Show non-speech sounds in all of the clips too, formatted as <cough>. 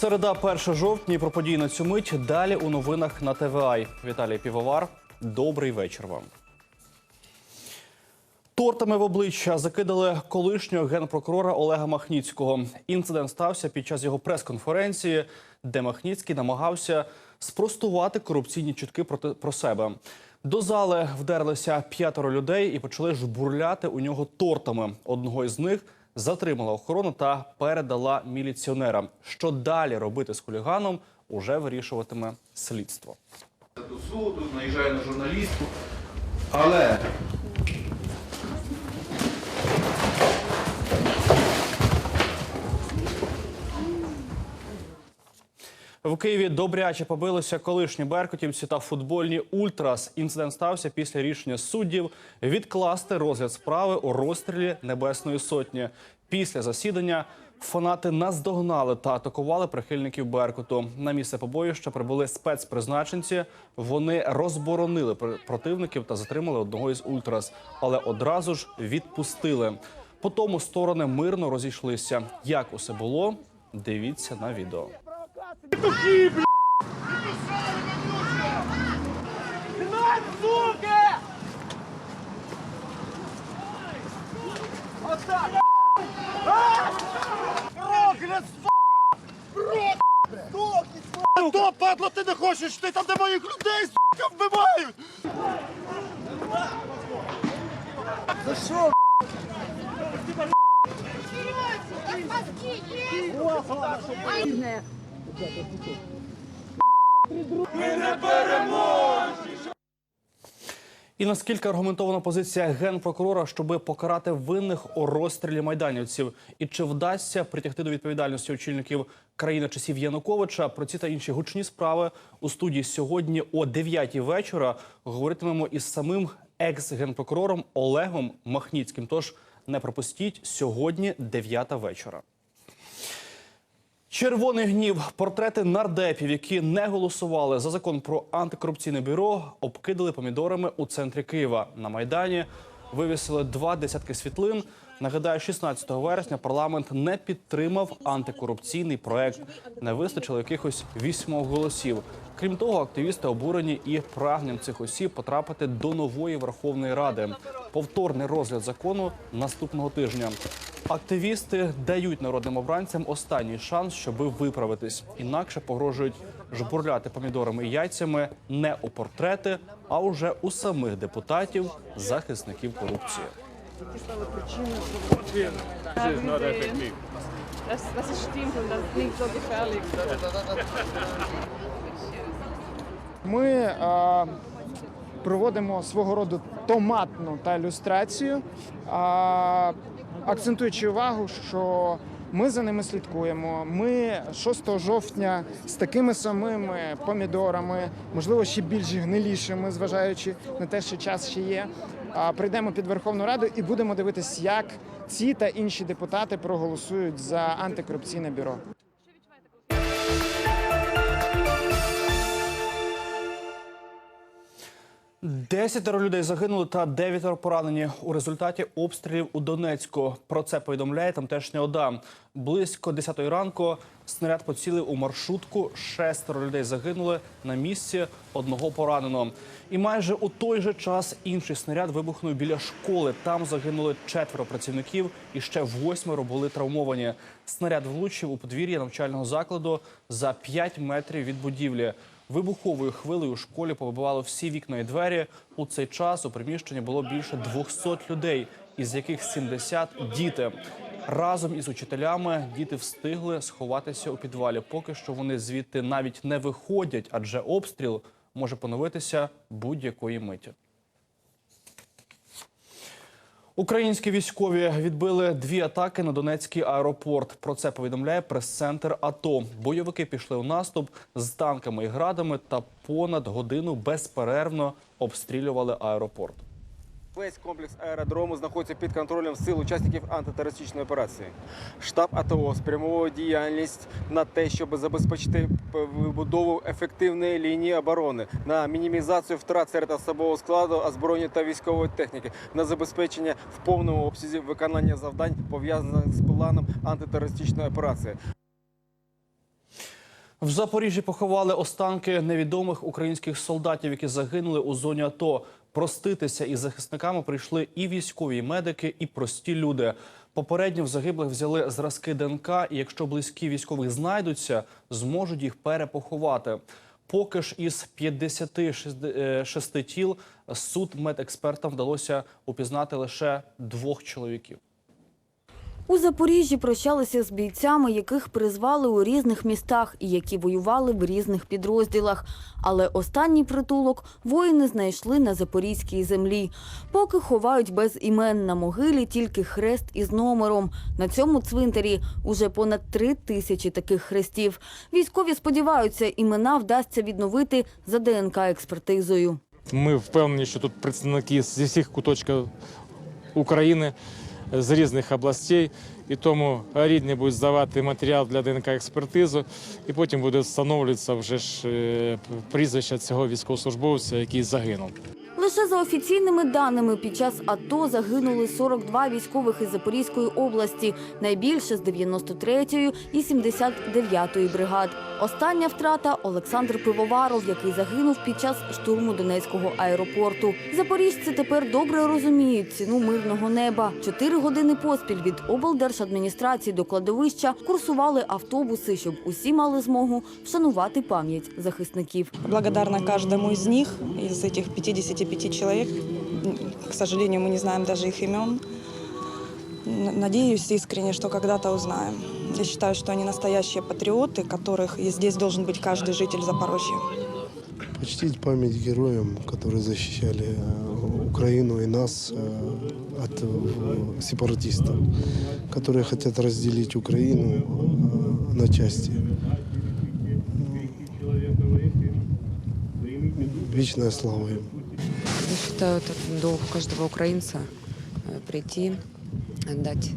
Середа, 1 жовтня. Про події на цю мить. Далі у новинах на ТВА. Віталій Півовар. Добрий вечір вам. Тортами в обличчя закидали колишнього генпрокурора Олега Махніцького. Інцидент стався під час його прес-конференції, де Махніцький намагався спростувати корупційні чутки про себе. До зали вдерлися п'ятеро людей і почали жбурляти у нього тортами. Одного із них затримала охорону та передала міліціонерам. Що далі робити з хуліганом, уже вирішуватиме слідство. до суду, наїжджає на журналістку. Але В Києві добряче побилися колишні беркутівці та футбольні ультрас. Інцидент стався після рішення суддів відкласти розгляд справи у розстрілі Небесної Сотні. Після засідання фанати наздогнали та атакували прихильників Беркуту. На місце побоїща прибули спецпризначенці. Вони розборонили противників та затримали одного із ультрас, але одразу ж відпустили. По тому сторони мирно розійшлися. Як усе було? Дивіться на відео. Хто, падло, ти не хочеш? Ти там, де моїх людей, сука, вбивають! За що? І наскільки аргументована позиція генпрокурора, щоби покарати винних у розстрілі майданівців, і чи вдасться притягти до відповідальності очільників країни часів Януковича? Про ці та інші гучні справи у студії сьогодні о 9 вечора говоритимемо із самим екс-генпрокурором Олегом Махніцьким. Тож не пропустіть сьогодні 9 вечора. Червоний гнів, портрети нардепів, які не голосували за закон про антикорупційне бюро, обкидали помідорами у центрі Києва. На майдані вивісили два десятки світлин. Нагадаю, 16 вересня парламент не підтримав антикорупційний проект. Не вистачило якихось вісьмох голосів. Крім того, активісти обурені і прагненням цих осіб потрапити до нової Верховної Ради. Повторний розгляд закону наступного тижня. Активісти дають народним обранцям останній шанс, щоби виправитись. Інакше погрожують жбурляти помідорами і яйцями не у портрети, а уже у самих депутатів, захисників корупції. Das, das ist stimmt und das ist so gefährlich. Ми а, проводимо свого роду томатну та ілюстрацію, а, акцентуючи увагу, що ми за ними слідкуємо. Ми 6 жовтня з такими самими помідорами, можливо, ще більш гнилішими, зважаючи на те, що час ще є. Прийдемо під Верховну Раду і будемо дивитись, як ці та інші депутати проголосують за антикорупційне бюро. Десятеро людей загинули та дев'ятеро поранені у результаті обстрілів у Донецьку. Про це повідомляє тамтешня ОДА. Близько 10 ранку снаряд поцілив у маршрутку. Шестеро людей загинули на місці одного поранено. І майже у той же час інший снаряд вибухнув біля школи. Там загинули четверо працівників, і ще восьмеро були травмовані. Снаряд влучив у подвір'я навчального закладу за 5 метрів від будівлі. Вибуховою хвилею у школі побивало всі вікна і двері. У цей час у приміщенні було більше 200 людей, із яких 70 – діти. Разом із учителями діти встигли сховатися у підвалі. Поки що вони звідти навіть не виходять, адже обстріл може поновитися будь-якої миті. Українські військові відбили дві атаки на Донецький аеропорт. Про це повідомляє прес-центр АТО. Бойовики пішли у наступ з танками і градами та понад годину безперервно обстрілювали аеропорт. Весь комплекс аеродрому знаходиться під контролем сил учасників антитерористичної операції. Штаб АТО спрямовує діяльність на те, щоб забезпечити вибудову ефективної лінії оборони, на мінімізацію втрат серед особового складу, озброєння та військової техніки, на забезпечення в повному обсязі виконання завдань пов'язаних з планом антитерористичної операції. В Запоріжжі поховали останки невідомих українських солдатів, які загинули у зоні АТО. Проститися із захисниками прийшли і військові, і медики, і прості люди. Попередньо в загиблих взяли зразки ДНК, і якщо близькі військових знайдуться, зможуть їх перепоховати. Поки ж із 56 тіл суд медекспертам вдалося упізнати лише двох чоловіків. У Запоріжжі прощалися з бійцями, яких призвали у різних містах і які воювали в різних підрозділах. Але останній притулок воїни знайшли на запорізькій землі. Поки ховають без імен на могилі тільки хрест із номером. На цьому цвинтарі уже понад три тисячі таких хрестів. Військові сподіваються, імена вдасться відновити за ДНК-експертизою. Ми впевнені, що тут представники зі всіх куточків України, з різних областей, і тому рідні будуть здавати матеріал для ДНК-експертизу, і потім буде встановлюватися вже ж е, прізвище цього військовослужбовця, який загинув. Лише за офіційними даними під час АТО загинули 42 військових із Запорізької області, найбільше з 93-ї і 79-ї бригад. Остання втрата Олександр Пивоваров, який загинув під час штурму Донецького аеропорту. Запоріжці тепер добре розуміють ціну мирного неба. Чотири години поспіль від облдержадміністрації до кладовища курсували автобуси, щоб усі мали змогу вшанувати пам'ять захисників. Благодарна каждому из них, из этих 55 человек. К сожалению, мы не знаем даже их имен. Надеюсь искренне, что когда-то узнаем. Я считаю, что они настоящие патриоты, которых и здесь должен быть каждый житель Запорожья. Почтить память героям, которые защищали э, Украину и нас э, от э, сепаратистов, которые хотят разделить Украину на части. Вечная слава им. Я считаю, это долг каждого украинца э, прийти, отдать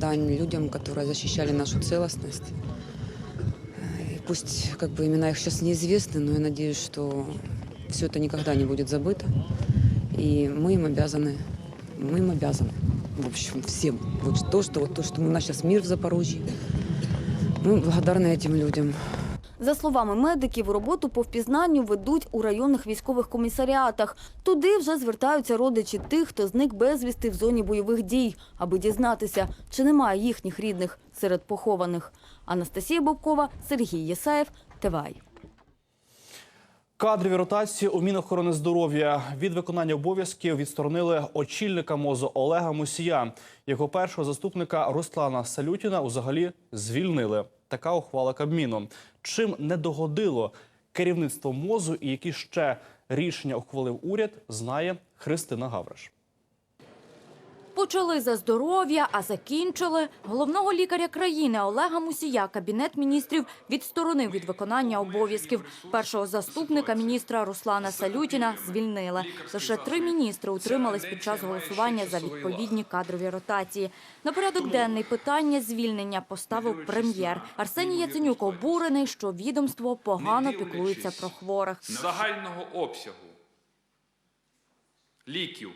дань людям, которые защищали нашу целостность. Э, И пусть как бы имена их сейчас неизвестны, но я надеюсь, что все это никогда не будет забыто. И мы им обязаны, мы им обязаны, в общем, всем. Вот то, что, вот то, что у нас сейчас мир в Запорожье. Мы благодарны этим людям. За словами медиків, роботу по впізнанню ведуть у районних військових комісаріатах. Туди вже звертаються родичі тих, хто зник безвісти в зоні бойових дій, аби дізнатися, чи немає їхніх рідних серед похованих. Анастасія Бобкова, Сергій Єсаєв, ТВАЙ. Кадрові ротації у Мінохорони здоров'я від виконання обов'язків відсторонили очільника МОЗу Олега Мусія. Його першого заступника Руслана Салютіна взагалі звільнили. Така ухвала Кабміну. Чим не догодило керівництво МОЗу і які ще рішення ухвалив уряд, знає Христина Гавриш. Почали за здоров'я, а закінчили. Головного лікаря країни Олега Мусія Кабінет міністрів відсторонив від виконання обов'язків. Першого заступника міністра Руслана Салютіна звільнили. Лише три міністри утримались під час голосування за відповідні кадрові ротації. На порядок денний питання звільнення поставив прем'єр. Арсеній Яценюк обурений, що відомство погано піклується про хворих. загального обсягу ліків,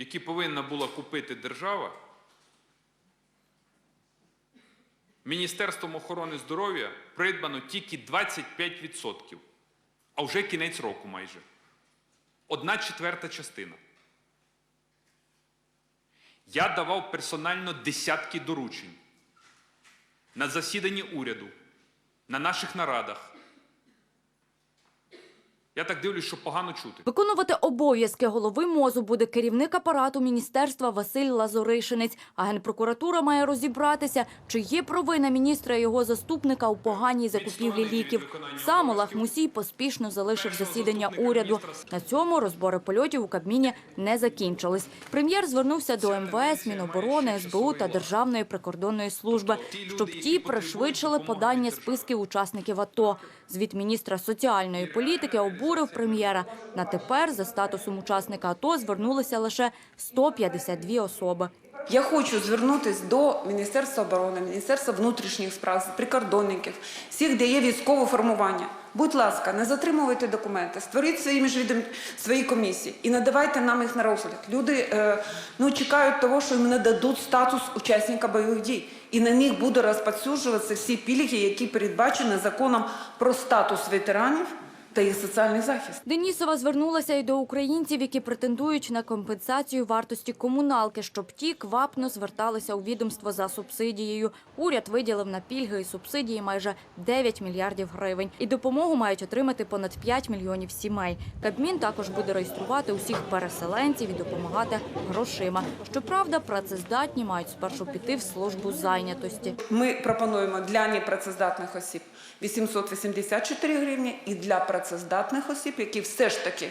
які повинна була купити держава, Міністерством охорони здоров'я придбано тільки 25%, а вже кінець року майже. Одна четверта частина. Я давав персонально десятки доручень на засіданні уряду, на наших нарадах. Я так дивлюсь, що погано чути. Виконувати обов'язки голови МОЗу буде керівник апарату міністерства Василь Лазоришинець. А Генпрокуратура має розібратися, чи є провина міністра і його заступника у поганій закупівлі ліків. Сам Олег Мусій поспішно залишив засідання уряду. На цьому розбори польотів у Кабміні не закінчились. Прем'єр звернувся до МВС, Міноборони, СБУ та Державної прикордонної служби, щоб ті пришвидшили подання списків учасників АТО. Звіт міністра соціальної політики обурив прем'єра. На тепер за статусом учасника АТО звернулися лише 152 особи. Я хочу звернутися до Міністерства оборони, Міністерства внутрішніх справ, прикордонників, всіх, де є військове формування. Будь ласка, не затримуйте документи, створіть свої міжвідом свої комісії і надавайте нам їх на розгляд. Люди е, ну, чекають того, що їм нададуть статус учасника бойових дій. і на них буде розповсюджуватися всі пільги, які передбачені законом про статус ветеранів та їх соціальний захист. Денісова звернулася й до українців, які претендують на компенсацію вартості комуналки, щоб ті квапно зверталися у відомство за субсидією. Уряд виділив на пільги і субсидії майже 9 мільярдів гривень. І допомогу мають отримати понад 5 мільйонів сімей. Кабмін також буде реєструвати усіх переселенців і допомагати грошима. Щоправда, працездатні мають спершу піти в службу зайнятості. Ми пропонуємо для непрацездатних осіб 884 гривні і для працездатних осіб, які все ж таки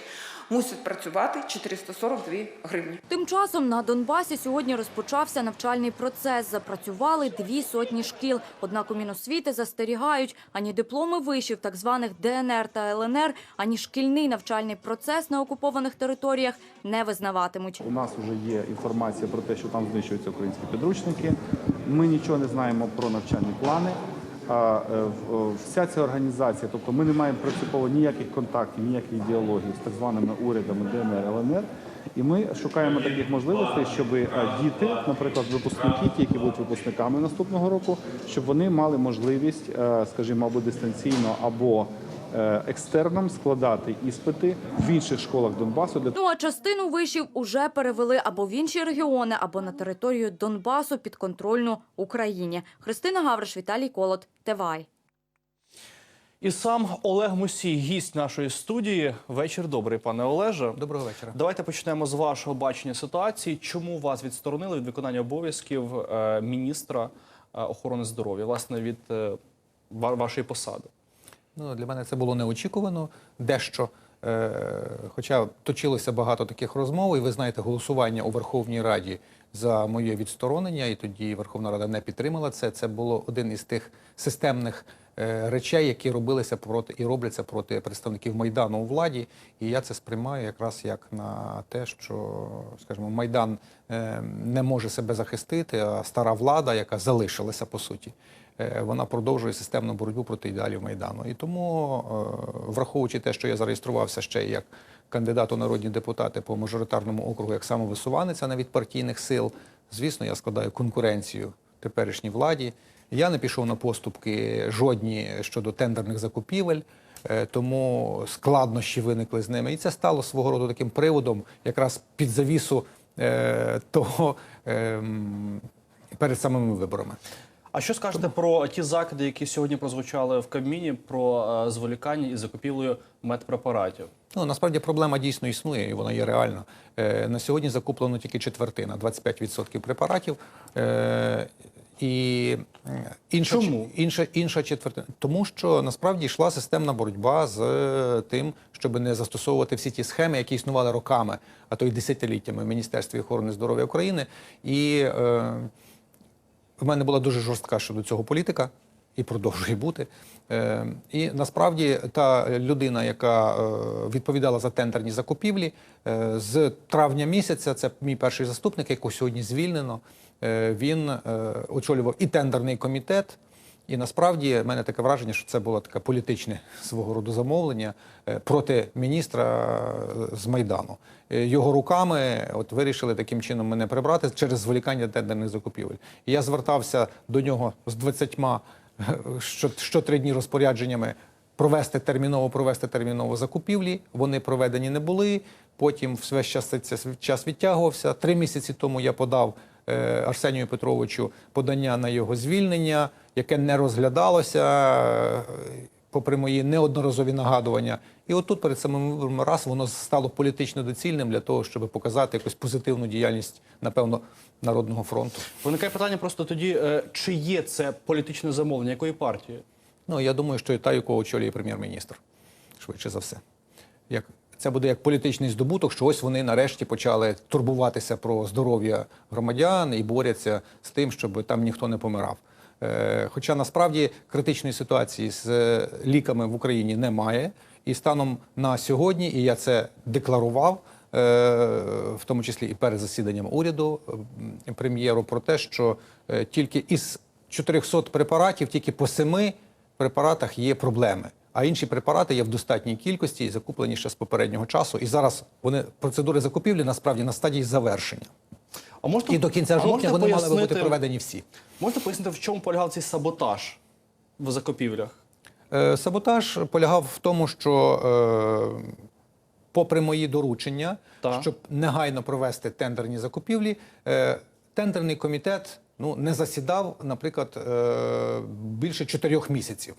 мусять працювати 442 гривні. Тим часом на Донбасі сьогодні розпочався навчальний процес. Запрацювали дві сотні шкіл. Однак у Міносвіти застерігають, ані дипломи вишів так званих ДНР та ЛНР, ані шкільний навчальний процес на окупованих територіях не визнаватимуть. У нас вже є інформація про те, що там знищуються українські підручники. Ми нічого не знаємо про навчальні плани. А е, вся ця організація, тобто ми не маємо принципово ніяких контактів, ніяких ідеологій з так званими урядами ДНР, ЛНР. І ми шукаємо таких можливостей, щоб е, діти, наприклад, випускники, ті, які будуть випускниками наступного року, щоб вони мали можливість, е, скажімо, або дистанційно, або екстерном складати іспити в інших школах Донбасу, Ну а частину вишів уже перевели або в інші регіони, або на територію Донбасу підконтрольну Україні. Христина Гавриш, Віталій Колот, ТВАЙ. І сам Олег Мусій, гість нашої студії. Вечір добрий, пане Олеже. Доброго вечора. Давайте почнемо з вашого бачення ситуації. Чому вас відсторонили від виконання обов'язків е, міністра е, охорони здоров'я, власне, від е, вашої посади? Ну, для мене це було неочікувано. Дещо, е, хоча точилося багато таких розмов, і ви знаєте, голосування у Верховній Раді за моє відсторонення, і тоді Верховна Рада не підтримала це. Це було один із тих системних е, речей, які робилися проти і робляться проти представників Майдану у владі. І я це сприймаю якраз як на те, що, скажімо, Майдан е, не може себе захистити, а стара влада, яка залишилася по суті. Е, Вона продовжує системну боротьбу проти ідеалів Майдану. І тому, е, враховуючи те, що я зареєструвався ще як кандидат у народні депутати по мажоритарному округу, як самовисуванець, а не партійних сил, звісно, я складаю конкуренцію теперішній владі. Я не пішов на поступки жодні щодо тендерних закупівель. е, Тому складнощі виникли з ними, і це стало свого роду таким приводом, якраз під завісу е, того ем, перед самими виборами. А що скажете про ті закиди, які сьогодні прозвучали в Кабміні про е, зволікання із закупівлею медпрепаратів? Ну насправді проблема дійсно існує, і вона є реальна. Е, на сьогодні закуплено тільки четвертина, 25% препаратів. Е, і інша, Чому? інша, інша четвертина. Тому що насправді йшла системна боротьба з е, тим, щоб не застосовувати всі ті схеми, які існували роками, а то й десятиліттями в Міністерстві охорони здоров'я України. І е, в мене була дуже жорстка щодо цього політика і продовжує бути. Е, і насправді та людина, яка е, відповідала за тендерні закупівлі, е, з травня місяця, це мій перший заступник, якого сьогодні звільнено. Він очолював і тендерний комітет. І насправді в мене таке враження, що це було таке політичне свого роду замовлення е, проти міністра е, з Майдану. Е, Його руками от вирішили таким чином мене прибрати через зволікання тендерних закупівель. І я звертався до нього з 20 що, три дні розпорядженнями провести терміново, провести терміново закупівлі. Вони проведені не були. Потім весь час цей час відтягувався. Три місяці тому я подав Арсенію Петровичу подання на його звільнення, яке не розглядалося, е, попри мої неодноразові нагадування. І отут перед самим виборами раз воно стало політично доцільним для того, щоб показати якусь позитивну діяльність, напевно, Народного фронту. Виникає питання просто тоді, е, чи є це політичне замовлення, якої партії? Ну я думаю, що і та, якого очолює прем'єр-міністр, швидше за все. Як це буде як політичний здобуток, що ось вони нарешті почали турбуватися про здоров'я громадян і борються з тим, щоб там ніхто не помирав. Е, Хоча насправді критичної ситуації з е, ліками в Україні немає, і станом на сьогодні, і я це декларував. е, В тому числі і перед засіданням уряду прем'єру про те, що тільки із 400 препаратів, тільки по семи препаратах є проблеми. А інші препарати є в достатній кількості і закуплені ще з попереднього часу. І зараз вони процедури закупівлі насправді на стадії завершення. А можете, І до кінця жовтня вони мали би бути проведені всі. Можете пояснити, в чому полягав цей саботаж в закупівлях? Е, Саботаж полягав в тому, що, е, попри мої доручення, Так. щоб негайно провести тендерні закупівлі, е, тендерний комітет ну, не засідав, наприклад, е, більше чотирьох місяців.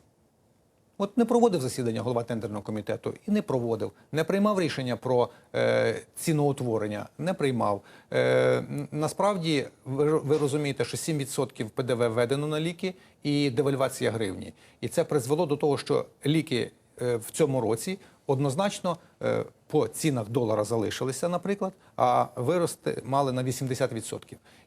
От не проводив засідання голова тендерного комітету і не проводив, не приймав рішення про е, ціноутворення, не приймав. Е, насправді, ви, ви розумієте, що 7% ПДВ введено на ліки і девальвація гривні. І це призвело до того, що ліки в цьому році однозначно е, по цінах долара залишилися, наприклад, а вирости мали на 80%.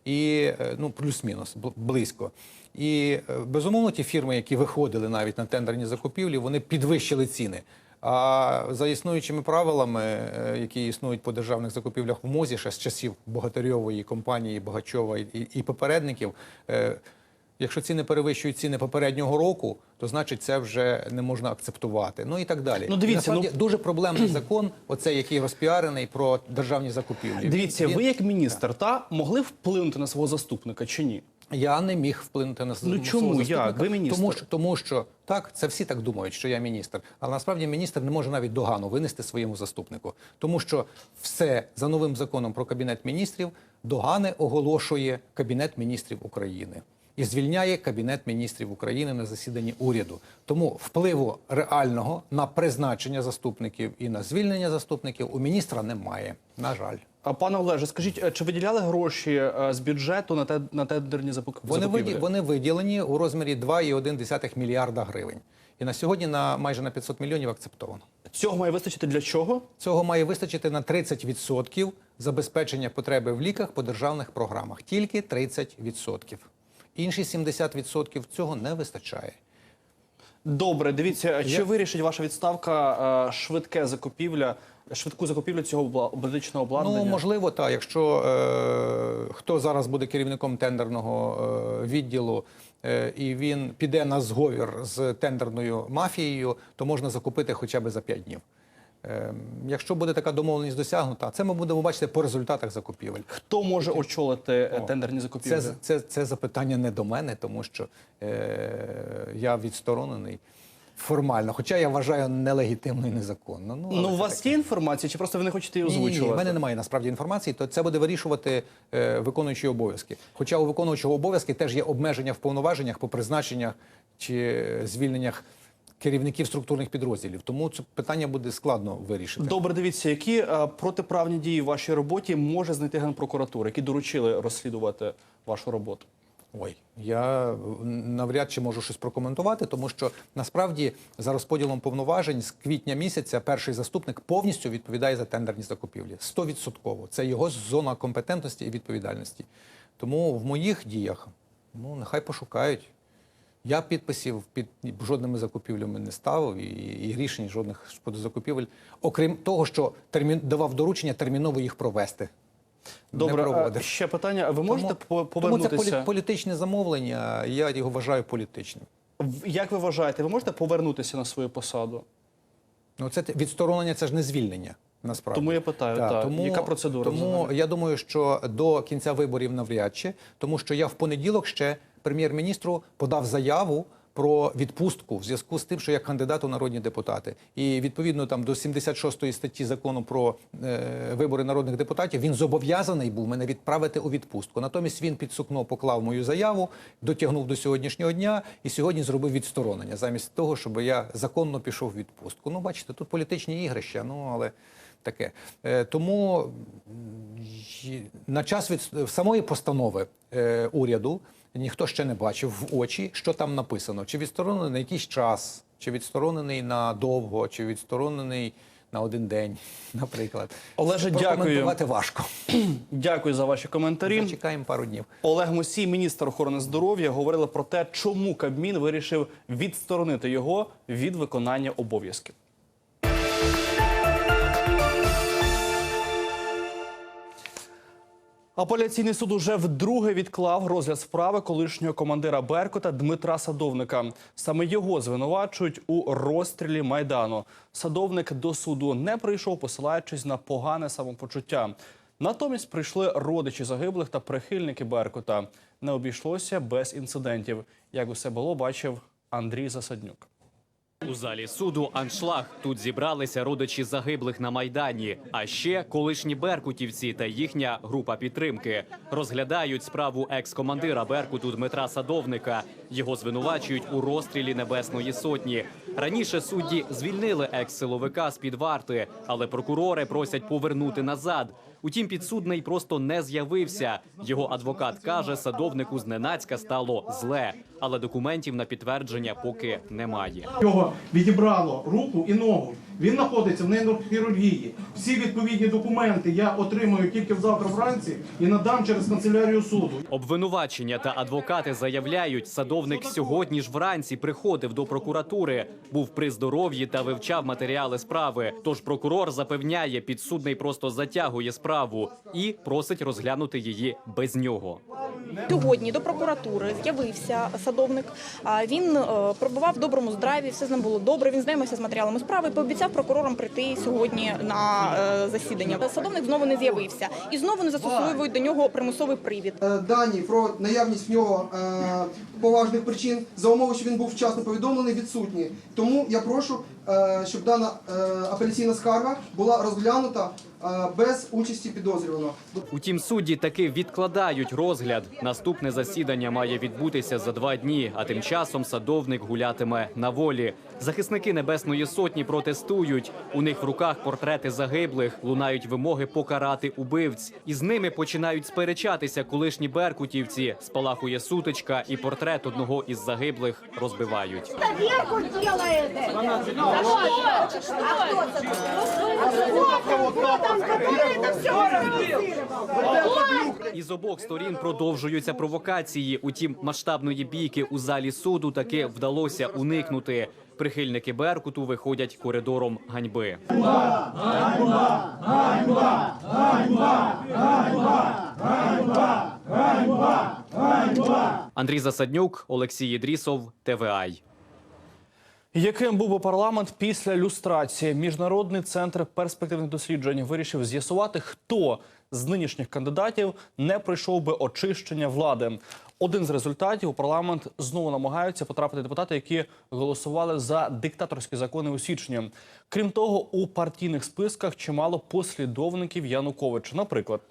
І е, ну, плюс-мінус близько. І е, безумовно, ті фірми, які виходили навіть на тендерні закупівлі, вони підвищили ціни. А за існуючими правилами, е, які існують по державних закупівлях в МОЗі, ще з часів Богатирьової компанії, Богачова і, і попередників. Якщо ціни перевищують ціни попереднього року, то значить це вже не можна акцептувати. Ну і так далі. Ну, дивіться, Насправді, ну- дуже проблемний закон, оцей, який розпіарений про державні закупівлі. Дивіться, Він- ви як міністр та могли вплинути на свого заступника чи ні? Я не міг вплинути на Ну, чому? свого Як? Ви міністр. Тому що, тому що так, це всі так думають, що я міністр. Але насправді міністр не може навіть догану винести своєму заступнику, тому що все за новим законом про кабінет міністрів догани оголошує Кабінет міністрів України. І звільняє Кабінет міністрів України на засіданні уряду. Тому впливу реального на призначення заступників і на звільнення заступників у міністра немає. На жаль. Пане Олеже, скажіть, е, чи виділяли гроші е, з бюджету на те на тендерні Вони, закупівлі? виді, вони виділені у розмірі 2,1 мільярда гривень. І на сьогодні на майже на 500 мільйонів акцептовано. Цього має вистачити для чого? Цього має вистачити на 30% забезпечення потреби в ліках по державних програмах. Тільки 30%. Інші 70% цього не вистачає. Добре, дивіться, чи Я- вирішить ваша відставка е, швидке закупівля, швидку закупівлю цього медичного обладнання? Ну, можливо, так. Якщо е, хто зараз буде керівником тендерного е, відділу, е, і він піде на зговір з тендерною мафією, то можна закупити хоча б за 5 днів. Е, якщо буде така домовленість досягнута, це ми будемо бачити по результатах закупівель. Хто може очолити е, О, тендерні закупівлі? Це, це, це запитання не до мене, тому що е, я відсторонений формально, хоча я вважаю нелегітимно і незаконно. Ну, Ну, у вас таке. є інформація, чи просто ви не хочете її Ні, ні, озвучувати? ні, в мене немає насправді інформації, то це буде вирішувати е, виконуючий обов'язки. Хоча у виконуючого обов'язки теж є обмеження в повноваженнях по призначеннях чи е, звільненнях керівників структурних підрозділів. Тому це питання буде складно вирішити. Добре, дивіться, які е, протиправні дії в вашій роботі може знайти Генпрокуратура, які доручили розслідувати вашу роботу? Ой, я навряд чи можу щось прокоментувати, тому що насправді за розподілом повноважень з квітня місяця перший заступник повністю відповідає за тендерні закупівлі. Стовідсотково. Це його зона компетентності і відповідальності. Тому в моїх діях ну нехай пошукають. Я підписів під жодними закупівлями не ставив і, і рішень жодних щодо закупівель, окрім того, що термін давав доручення терміново їх провести. Добре, е, ще питання. Ви можете Тому повернутися? це полі- політичне замовлення. Я його вважаю політичним. Як ви вважаєте, ви можете повернутися на свою посаду? Ну це відсторонення, це ж не звільнення. Насправді Тому я питаю, так, яка процедура Тому я думаю, що до кінця виборів навряд чи, тому що я в понеділок ще прем'єр-міністру подав заяву. Про відпустку в зв'язку з тим, що я кандидат у народні депутати, і відповідно там до 76 статті закону про е, вибори народних депутатів він зобов'язаний був мене відправити у відпустку. Натомість він під сукно поклав мою заяву, дотягнув до сьогоднішнього дня і сьогодні зробив відсторонення, замість того, щоб я законно пішов у відпустку. Ну, бачите, тут політичні ігрища, ну але таке. Е, тому на час від самої постанови е, уряду ніхто ще не бачив в очі, що там написано. Чи відсторонений на якийсь час, чи відсторонений на довго, чи відсторонений на один день, <laughs> наприклад. Олеже, дякую. Важко. <clears throat> Дякую за ваші коментарі. Зачекаємо пару днів. Олег Мусій, міністр охорони здоров'я, говорили про те, чому Кабмін вирішив відсторонити його від виконання обов'язків. Апеляційний суд уже вдруге відклав розгляд справи колишнього командира Беркута Дмитра Садовника. Саме його звинувачують у розстрілі майдану. Садовник до суду не прийшов, посилаючись на погане самопочуття. Натомість прийшли родичі загиблих та прихильники Беркута. Не обійшлося без інцидентів. Як усе було, бачив Андрій Засаднюк. У залі суду аншлаг. Тут зібралися родичі загиблих на майдані. А ще колишні беркутівці та їхня група підтримки розглядають справу екс-командира Беркуту Дмитра Садовника. Його звинувачують у розстрілі Небесної сотні. Раніше судді звільнили екс-силовика з під варти, але прокурори просять повернути назад. Утім, підсудний просто не з'явився. Його адвокат каже, садовнику зненацька стало зле, але документів на підтвердження поки немає. Його відібрало руку і ногу. Він знаходиться в нейрохірургії. Всі відповідні документи я отримаю тільки завтра вранці і надам через канцелярію суду. Обвинувачення та адвокати заявляють, садовник сьогодні ж вранці приходив до прокуратури, був при здоров'ї та вивчав матеріали справи. Тож прокурор запевняє, підсудний просто затягує справу і просить розглянути її без нього. Сьогодні до прокуратури з'явився садовник. Він е, пробував в доброму здраві, все з ним було добре. Він знайомився з матеріалами справи. і Пообіцяв прокурорам прийти сьогодні на е, засідання. Садовник знову не з'явився і знову не застосовують до нього примусовий привід. Е, дані про наявність в нього поважних причин за умови, що він був вчасно повідомлений, відсутні. Тому я прошу, щоб дана апеляційна скарга була розглянута без участі підозрюваного. Утім, судді таки відкладають розгляд. Наступне засідання має відбутися за два дні. А тим часом садовник гулятиме на волі. Захисники Небесної Сотні протестують. У них в руках портрети загиблих, лунають вимоги покарати убивць. І з ними починають сперечатися колишні беркутівці. Спалахує сутичка, і портрет одного із загиблих розбивають. Верку делает. Із обох сторін продовжуються провокації. Утім, масштабної бійки у залі суду таки вдалося уникнути. Прихильники Беркуту виходять коридором ганьби. Андрій Засаднюк, Олексій Ідрісов, ТВАЙ. Яким був би парламент після люстрації? Міжнародний центр перспективних досліджень вирішив з'ясувати, хто з нинішніх кандидатів не пройшов би очищення влади. Один з результатів у парламент знову намагаються потрапити депутати, які голосували за диктаторські закони у січні. Крім того, у партійних списках чимало послідовників Януковича. Наприклад,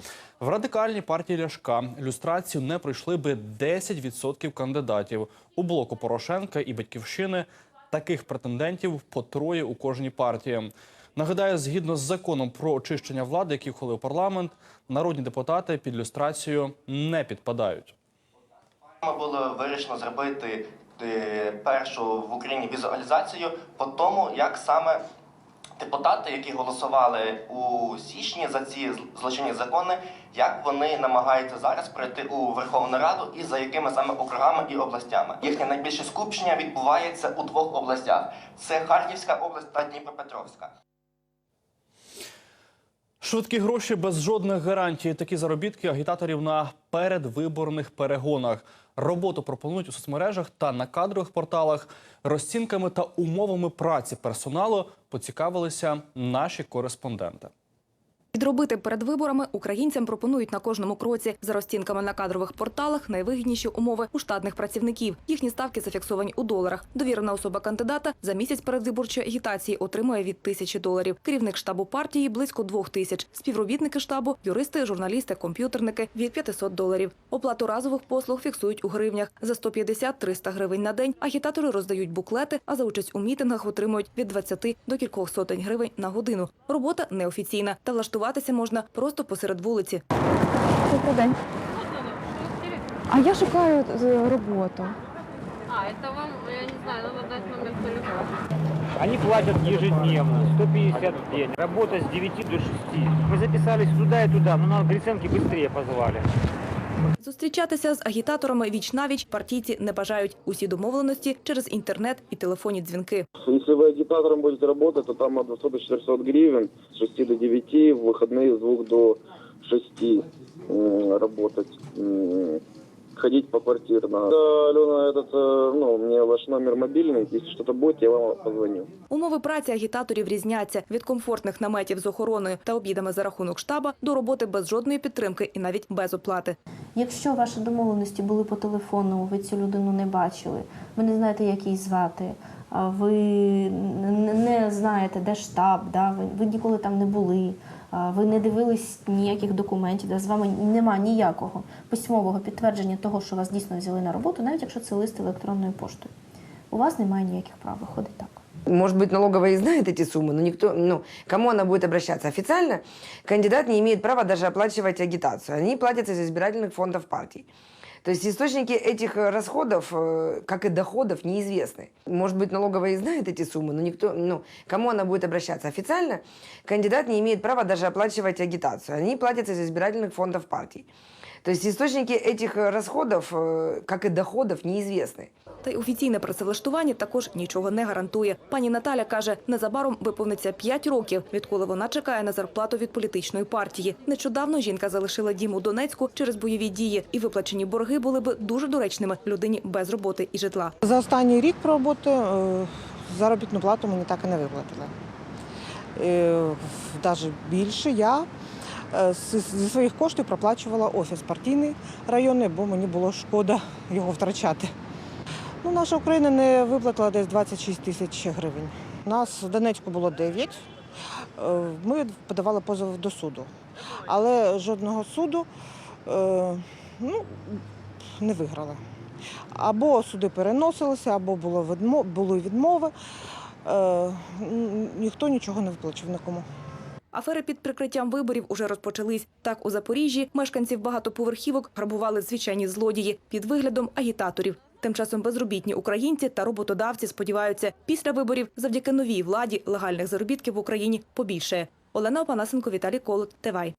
в радикальній партії Ляшка люстрацію не пройшли би 10% кандидатів у блоку Порошенка і Батьківщини. Таких претендентів по троє у кожній партії. Нагадаю, згідно з законом про очищення влади, який ухвалив парламент, народні депутати під люстрацію не підпадають. Було вирішено зробити е, першу в Україні візуалізацію по тому, як саме депутати, які голосували у січні за ці злочинні закони, як вони намагаються зараз пройти у Верховну Раду і за якими саме округами і областями. Їхнє найбільше скупчення відбувається у двох областях: це Харківська область та Дніпропетровська. Швидкі гроші без жодних гарантій. Такі заробітки агітаторів на передвиборних перегонах. Роботу пропонують у соцмережах та на кадрових порталах. Розцінками та умовами праці персоналу поцікавилися наші кореспонденти. Підробити перед виборами українцям пропонують на кожному кроці. За розцінками на кадрових порталах найвигідніші умови у штатних працівників. Їхні ставки зафіксовані у доларах. Довірена особа кандидата за місяць передвиборчої агітації отримує від тисячі доларів. Керівник штабу партії близько двох тисяч. Співробітники штабу, юристи, журналісти, комп'ютерники від 500 доларів. Оплату разових послуг фіксують у гривнях. За 150-300 гривень на день агітатори роздають буклети, а за участь у мітингах отримують від 20 до кількох сотень гривень на годину. Робота неофіційна та влаштуватися можна просто посеред вулиці. Добрий день. А я шукаю е, роботу. А, это вам, я не знаю, надо дать номер телефона. Они платят ежедневно, 150 в день. Работа с 9 до 6. Мы записались туда и туда, но нам Гриценки быстрее позвали. Зустрічатися з агітаторами віч-навіч партійці не бажають. Усі домовленості через інтернет і телефонні дзвінки. Если вы агитатором будете работать, то там от 200 до 400 гривен, с 6 до 9, в выходные с 2 до 6 э, работать. М, ходить поквартирно. Да, Алена, этот, э, ну, мне ваш номер мобильный, если что-то будет, я вам позвоню. Умови праці агітаторів різняться від комфортних наметів з охороною та обідами за рахунок штаба до роботи без жодної підтримки і навіть без оплати. Якщо ваші домовленості були по телефону, ви цю людину не бачили, ви не знаєте, як її звати, а ви н- не знаєте, де штаб, да? ви, ви ніколи там не були, а ви не дивились ніяких документів, да? з вами нема ніякого письмового підтвердження того, що вас дійсно взяли на роботу, навіть якщо це лист електронною поштою. У вас немає ніяких прав, виходить так. Может быть, налоговая и знает эти суммы, но никто, ну, кому она будет обращаться? Официально кандидат не имеет права даже оплачивать агитацию. Они платятся из избирательных фондов партий. То есть источники этих э, расходов, э, как и доходов, неизвестны. Может быть, налоговая и знает эти суммы, но никто, ну, кому она будет обращаться? Официально кандидат не имеет права даже оплачивать агитацию. Они платятся из избирательных фондов партий. То есть источники этих э, расходов, э, как и доходов, неизвестны. Та й офіційне працевлаштування також нічого не гарантує. Пані Наталя каже, незабаром виповниться 5 років, відколи вона чекає на зарплату від політичної партії. Нещодавно жінка залишила дім у Донецьку через бойові дії, і виплачені борги були б дуже доречними людині без роботи і житла. За останній рік роботи е, заробітну плату мені так і не виплатили. Навіть більше я е, з- зі своїх коштів проплачувала офіс партійний районний, бо мені було шкода його втрачати. Ну, наша Україна не виплатила десь 26 тисяч гривень. Нас в Донецьку було 9. Е, Ми подавали позов до суду. Але жодного суду е, ну, не виграли. Або суди переносилися, або було були відмови. Е, Ніхто нічого не виплачив нікому. Афери під прикриттям виборів уже розпочались. Так у Запоріжжі мешканців багатоповерхівок грабували звичайні злодії під виглядом агітаторів. Тим часом безробітні українці та роботодавці сподіваються, після виборів завдяки новій владі легальних заробітків в Україні побільшає. Олена Опанасенко, Віталій Колот, Тевай.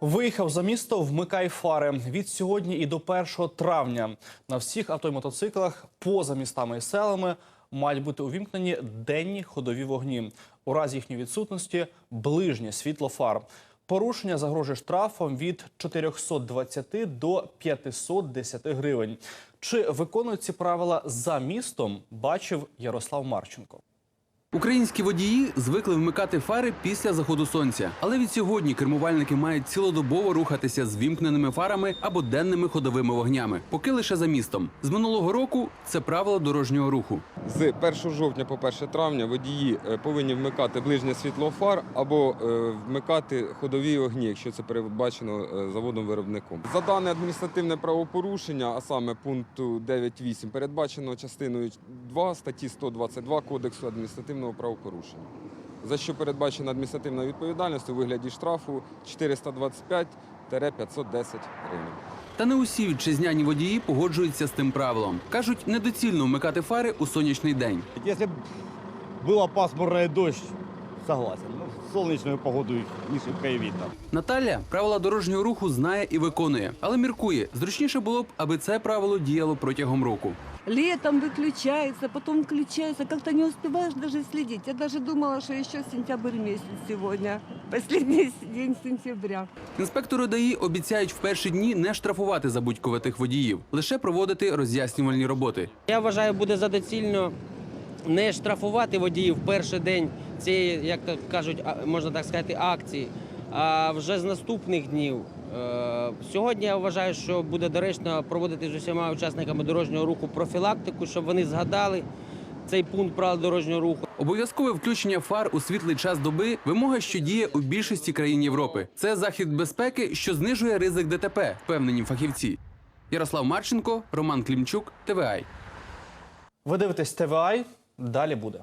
Виїхав за місто, вмикай фари. Від сьогодні і до 1 травня на всіх авто і мотоциклах поза містами і селами мають бути увімкнені денні ходові вогні. У разі їхньої відсутності ближнє світло фар. Порушення загрожує штрафом від 420 до 510 гривень. Чи виконують ці правила за містом? Бачив Ярослав Марченко. Українські водії звикли вмикати фари після заходу сонця, але від сьогодні кермувальники мають цілодобово рухатися з вімкненими фарами або денними ходовими вогнями, поки лише за містом. З минулого року це правило дорожнього руху. З 1 жовтня по 1 травня водії е, повинні вмикати ближнє світло фар або е, вмикати ходові огні, якщо це передбачено е, заводом-виробником. За дане адміністративне правопорушення, а саме пункту 9.8, передбачено частиною 2 статті 122 Кодексу адміністративного правопорушення. За що передбачена адміністративна відповідальність у вигляді штрафу 425-510 гривень. Та не усі вітчизняні водії погоджуються з тим правилом. кажуть, недоцільно вмикати фари у сонячний день. Якщо б була пасмурна дощ, согласен. Их не шибко и видно. Наталя правила дорожнього руху знає і виконує, але міркує, зручніше було б, аби це правило діяло протягом року. Летом выключается, потом включается. Как-то не успеваешь даже следить. Я даже думала, что еще сентябрь месяц сегодня. Последний <laughs> день сентября. Інспектори ДАІ обіцяють в перші дні не штрафувати забудьковитих водіїв, лише проводити роз'яснювальні роботи. Я вважаю, буде за доцільно не штрафувати водіїв в перший день цієї, як кажуть, можна так сказати, акції, а вже з наступних днів. Е, Сьогодні я вважаю, що буде доречно проводити з усіма учасниками дорожнього руху профілактику, щоб вони згадали цей пункт правил дорожнього руху. Обов'язкове включення фар у світлий час доби вимога, що діє у більшості країн Європи. Це захід безпеки, що знижує ризик ДТП, впевнені фахівці. Ярослав Марченко, Роман Клімчук, ТВАЙ. Ви дивитесь ТВА. Далі буде.